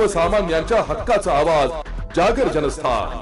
सर्वसामान्यांच्या हक्काचा आवाज जागर जनस्थान.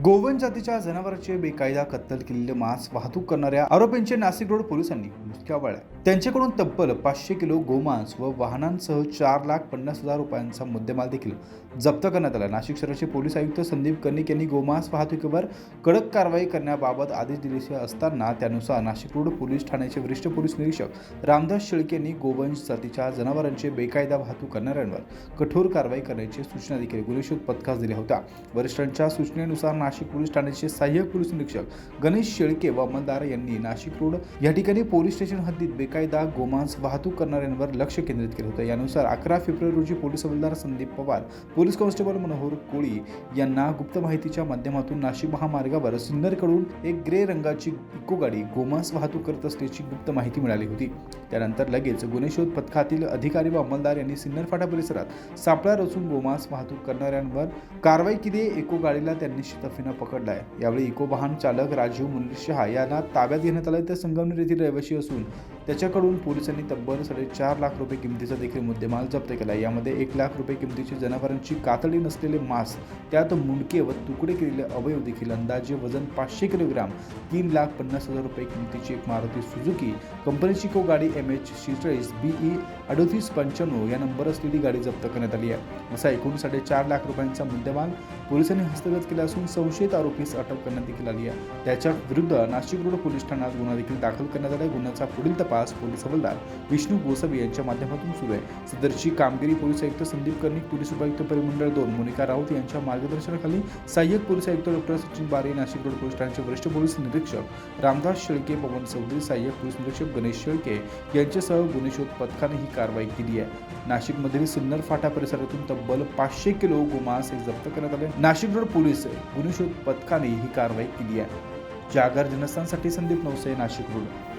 गोवन जातीच्या जनावरांचे बेकायदा कत्तल केलेले मांस वाहतूक करणाऱ्या आरोपींचे नाशिक रोड पोलिसांनी मुसक्या त्यांच्याकडून तब्बल पाचशे किलो गोमांस व वाहनांसह चार लाख पन्नास हजार रुपयांचा मुद्देमाल देखील जप्त करण्यात आला. नाशिक शहराचे पोलीस आयुक्त संदीप कर्णिक यांनी गोमांस वाहतुकीवर कडक कारवाई करण्याबाबत आदेश दिले असताना त्यानुसार नाशिक रोड पोलीस ठाण्याचे वरिष्ठ पोलीस निरीक्षक रामदास शेळके यांनी गोवंश जातीच्या जनावरांचे बेकायदा वाहतूक करणाऱ्यांवर कठोर कारवाई करण्याची सूचना देखील गुन्हेशोध पथकास दिल्या होत्या. वरिष्ठांच्या सूचनेनुसार नाशिक पोलीस ठाण्याचे सहाय्यक पोलीस निरीक्षक गणेश शेळके व अंमलदार यांनी नाशिक रोड या ठिकाणी पोलीस स्टेशन हद्दीत बेकायदा गोमांस वाहतूक करणाऱ्यांवर लक्ष केंद्रित केलं होतं. यानुसार अकरा फेब्रुवारी रोजी पोलीस हवालदार संदीप पवार पोलीस कॉन्स्टेबल मनोहर कोळी यांना गुप्त माहितीच्या माध्यमातून नाशिक महामार्गावर सिन्नरकडून एक ग्रे रंगाची इको गाडी गोमांस वाहतूक करत असल्याची गुप्त माहिती मिळाली होती. त्यानंतर लगेच गुन्हे शोध पथकातील अधिकारी व अंमलदार यांनी सिन्नर फाटा परिसरात सापळा रचून गोमांस वाहतूक करणाऱ्यांवर कारवाई केली. इको गाडीला त्यांनी शितफीनं पकडलाय. यावेळी इको वाहन चालक राजीव मुनीर शहा यांना ताब्यात घेण्यात आलं. तर संगमनेर येथील रहिवासी असून 嗯。त्याच्याकडून पोलिसांनी तब्बल साडेचार लाख रुपये किमतीचा देखील मुद्देमाल जप्त केला. यामध्ये एक लाख रुपये किमतीची जनावरांची कातडी नसलेले मांस त्यात मुंडके व तुकडे केलेले अवयव देखील अंदाजे वजन पाचशे किलोग्राम तीन लाख पन्नास हजार रुपये किमतीची एक मारुती सुझुकी कंपनीची को गाडी एम एच शेचाळीस बी ई अडतीस पंच्याण्णव या नंबर असलेली गाडी जप्त करण्यात आली आहे. असा एकूण साडेचार लाख रुपयांचा मुद्देमाल पोलिसांनी हस्तगत केला असून संशयित आरोपीस अटक करण्यात देखील आली आहे. त्याच्या विरुद्ध नाशिक रोड पोलीस ठाण्यात गुन्हा देखील दाखल करण्यात आला गुन्ह्याचा पुढील तपास पोलीस हवालदार विष्णू गोसावी यांच्या माध्यमातून सुरू आहे. सदरची कामगिरी पोलीस आयुक्त संदीप कर्णिक पोलीस उपायुक्त परिमंडळ दोन मोनिका राऊत यांच्या मार्गदर्शनाखाली सहाय्यक पोलीस आयुक्त डॉक्टर सचिन बारे नाशिक रोड पोलीस ठाण्याचे वरिष्ठ पोलीस निरीक्षक रामदास शेळके पवन चौधरी सहाय्यक पोलीस निरीक्षक गणेश शेळके यांच्यासह गुन्हे शोध पथकाने ही कारवाई केली आहे. नाशिकमधील सिन्नर फाटा परिसरातून तब्बल पाचशे किलो गोमांस हे जप्त करण्यात आले. नाशिक रोड पोलीस गुन्हे शोध पथकाने ही कारवाई केली आहे. जागर जनस्थानसाठी संदीप नवसे नाशिक रोड.